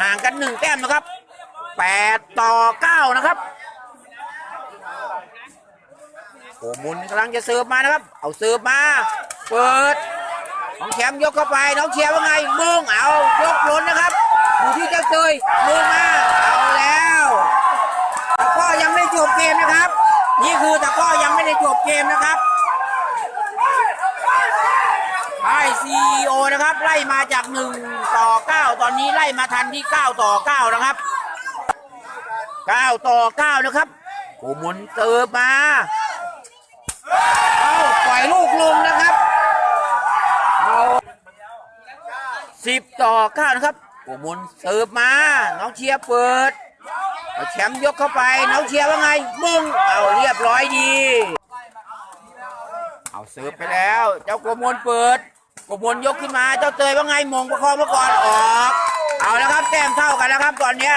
ห่างกันหนึ่งแต้มนะครับแปดต่อเก้านะครับโอ้มุนกำลังจะเสิร์ฟมานะครับ เอาเสิร์ฟมา เปิดน้องแชมป์ยกเข้าไปน้องเชียร์ว่าไงมึงเอายกล้นนะครับอยู่ที่เจ้าเตยมึงมาเอาแล้วตะก้อยังไม่จบเกมนะครับ นี่คือตะก้อยังไม่ได้จบเกมนะครับ ไอซีโอนะครับ ไล่มาจาก 1 ต่อ 9 ตอนนี้ไล่มาทันที่ 9 ต่อ 9 นะครับ 9 ต่อ 9 นะครับโอ้หมุนเติมมาเอาปล่อยลูกลงนะครับเอาสิบต่อเก้านะครับโอ้มุนเสิร์ฟมา น้องเชียร์เปิดแชมป์ยกเข้าไป น้องเชียร์ว่าไงมึงเอาเรียบร้อยดีเอาเสิร์ฟไปแล้ว เจ้าโกมลเปิด โกมลยกขึ้นมาเจ้าเตยว่าไงมงประคองมาก่อนออก เอาแล้วครับแต้มเท่ากันแล้วครับตอนเนี้ย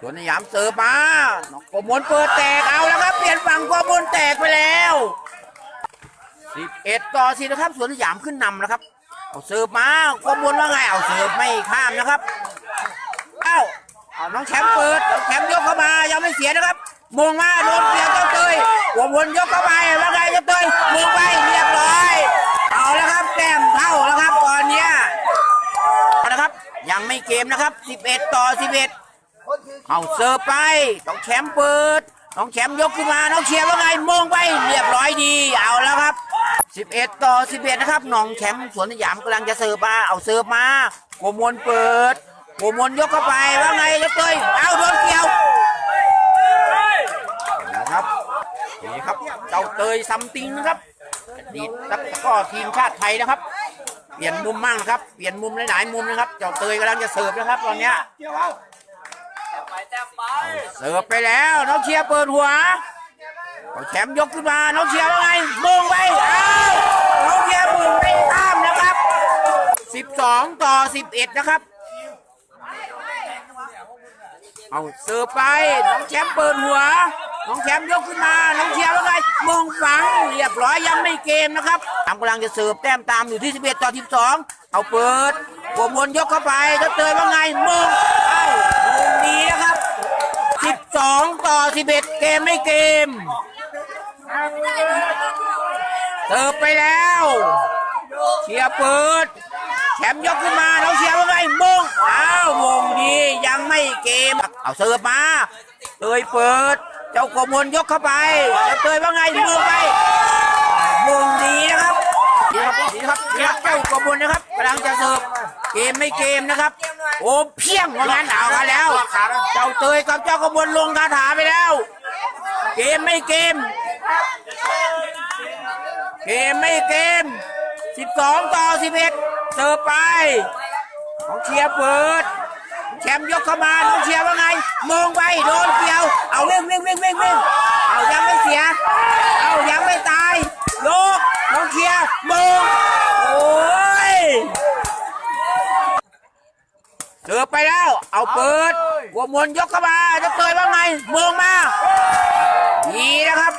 สวนสยามเสิร์ฟมาน้องโกมลเปิดแตกเอาแล้วครับเปลี่ยนฝั่งโกมลแตกไปแล้วสิบเอ็ดต่อสินะครับสวนสยามขึ้นนำนะครับเอาเสิร์ฟมาข้อมูลว่าไงเอาเสิร์ฟไม่ข้ามนะครับเอ้าเอาน้องแชมป์เปิดน้องแชมป์ยกเข้ามายังไม่เสียนะครับมงมาโดนเปลี่ยนเจ้าเตยหัววนยกเข้าไปว่าไงเจ้าเตยมงไปเรียบร้อย เอาแล้วครับแต้มเท่าแล้วครับตอนเนี้ยเอาละครับ ยังไม่เกมนะครับ 11 ต่อ 11 เอาเสิร์ฟไปต้องแชมป์เปิดน้องแชมป์ยกขึ้นมา น้องเชียร์ว่าไงมงไปเรียบร้อยดี เอาแล้วครับ 11 ต่อ 11 นะครับ น้องแชมป์สวนสยามกำลังจะเสิร์ฟมา เอาเสิร์ฟมาโกมลเปิดโกมลยกเข้าไปว่าไงยกเตยเอาโดนเกี่ยวนะครับ นี่ครับเจ้าเตยซัมติงนะครับดีตนักตะกร้อทีมชาติไทยนะครับ เปลี่ยนมุมมั่งนะครับ เปลี่ยนมุมหลายๆมุมนะครับ เจ้าเตยกำลังจะเสิร์ฟนะครับ ตอนเนี้ยเสิร์ฟไปแล้วน้องเชียร์เปิดหัวเอาแชมป์ยกขึ้นมาน้องเชียร์ว่าไงมงไปอ้าวน้องเชียร์มึงไม่ข้ามนะครับ 12 ต่อ 11 นะครับ เอาเสิร์ฟไปน้องแชมป์เปิดหัว น้องแชมป์ยกขึ้นมา น้องเชียร์ว่าไงมงฝัง เรียบร้อยยังไม่เกมนะครับตามกำลังจะเสิร์ฟแต้มตามอยู่ที่ 11 ต่อ 12 เอาเปิดกววนยกเข้าไปแล้วเตยว่าไงมงเอ้ามงดีนะครับ 12 ต่อ 11 เกมไม่เกม เสิร์ฟไปแล้ว เชียร์เปิด แชมป์ยกขึ้นมาน้องเชียร์ว่าไงมงอ้าวมงดียังไม่เกม เอาเสิร์ฟมาเตยเปิด เจ้ากบมลยกเข้าไปเจ้าเตยว่าไงมงไปมงดีนะครับดีครับดีครับดีครับเจ้ากมลนะครับกำลังจะเสิร์ฟเกมไม่เกมนะครับ โอ้เพียงว่างั้นเอากันแล้ว เจ้าเตยกับเจ้ากบมลลงคาถาไปแล้ว เกมไม่เกม เกมไม่เกม 12 ต่อ 11 เสิร์ฟไปน้องเชียร์เปิดแชมป์ยกเข้ามาน้องเชียร์ว่าไงมองไปโดนเกี่ยว เอาวิ่งวิ่งวิ่งวิ่งวิ่งเอายังไม่เสีย เอายังไม่ตาย ยก น้องเชียร์มองโอ้ย เสิร์ฟไปแล้ว เอาเปิดหัวมนยกเข้ามาจะเตยว่าไงมองมาดีนะครับ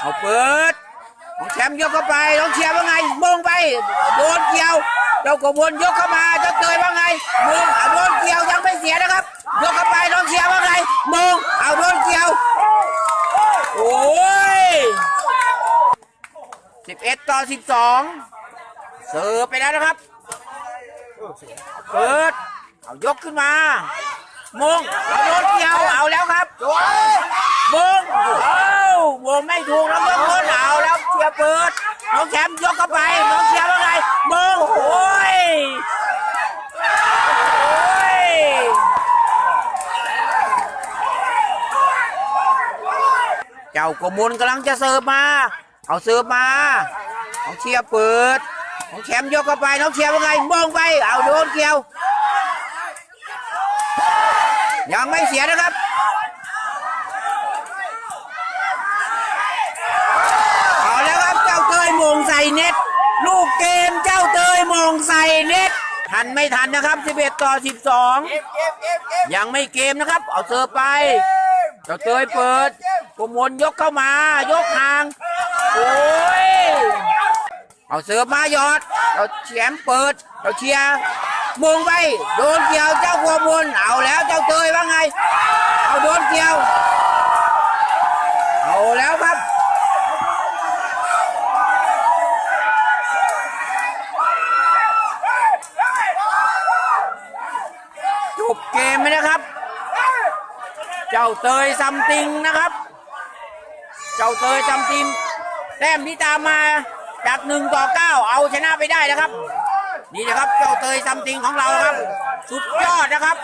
เอาเปิดน้องแชมป์ยกเข้าไปน้องเชียร์ว่าไงมงไปโดนเกี่ยวเจ้ากบวนยกเข้ามาเจ้าเตยว่าไงมงเอาโดนเกี่ยวยังไม่เสียนะครับ ยกเข้าไปน้องเชียร์ว่าไงมงเอาโดนเกี่ยวโอ้ย11ต่อ12เสิร์ฟไปแล้วนะครับ เปิด เอายกขึ้นมา มงเอาโดนเกี่ยว เอาแล้วครับมงเอามงไม่ถูกแล้วยกคนเอาแล้วเชียร์เปิด น้องแชมป์ยกเข้าไป น้องเชียร์ว่าไงมงโอ้ยโอ้ยเจ้ากมลกำลังจะเสิร์ฟมา เอาเสิร์ฟมาน้องเชียร์เปิด น้องแชมป์ยกเข้าไปน้องเชียร์ว่าไงมงไปเอาโดนเกี่ยว ยังไม่เสียนะครับเอาแล้วครับเจ้าเตยมงใส่เน็ต ลูกเกมเจ้าเตยมงใส่เน็ตทันไม่ทันนะครับ 11 ต่อ 12 ยังไม่เกมนะครับ เอาเสิร์ฟไป เจ้าเตยเปิดกมลยกเข้ามายกห่าง โอ้ย เอาเสิร์ฟมาหยอด เราแชมเปิด เราเชียร์มงไป โดนเกี่ยวเจ้ากัวมนเอาแล้วเจ้าเตยว่าไง เอาโดนเกี่ยว เอาแล้วครับจบเกมไหมนะครับ เจ้าเตยซัมติงนะครับ เจ้าเตยซัมติงแต้มที่ตามมา จากหนึ่งต่อเก้าเอาชนะไปได้นะครับ นี่นะครับเจ้าเตยซัมติงของเราครับ สุดยอดนะครับ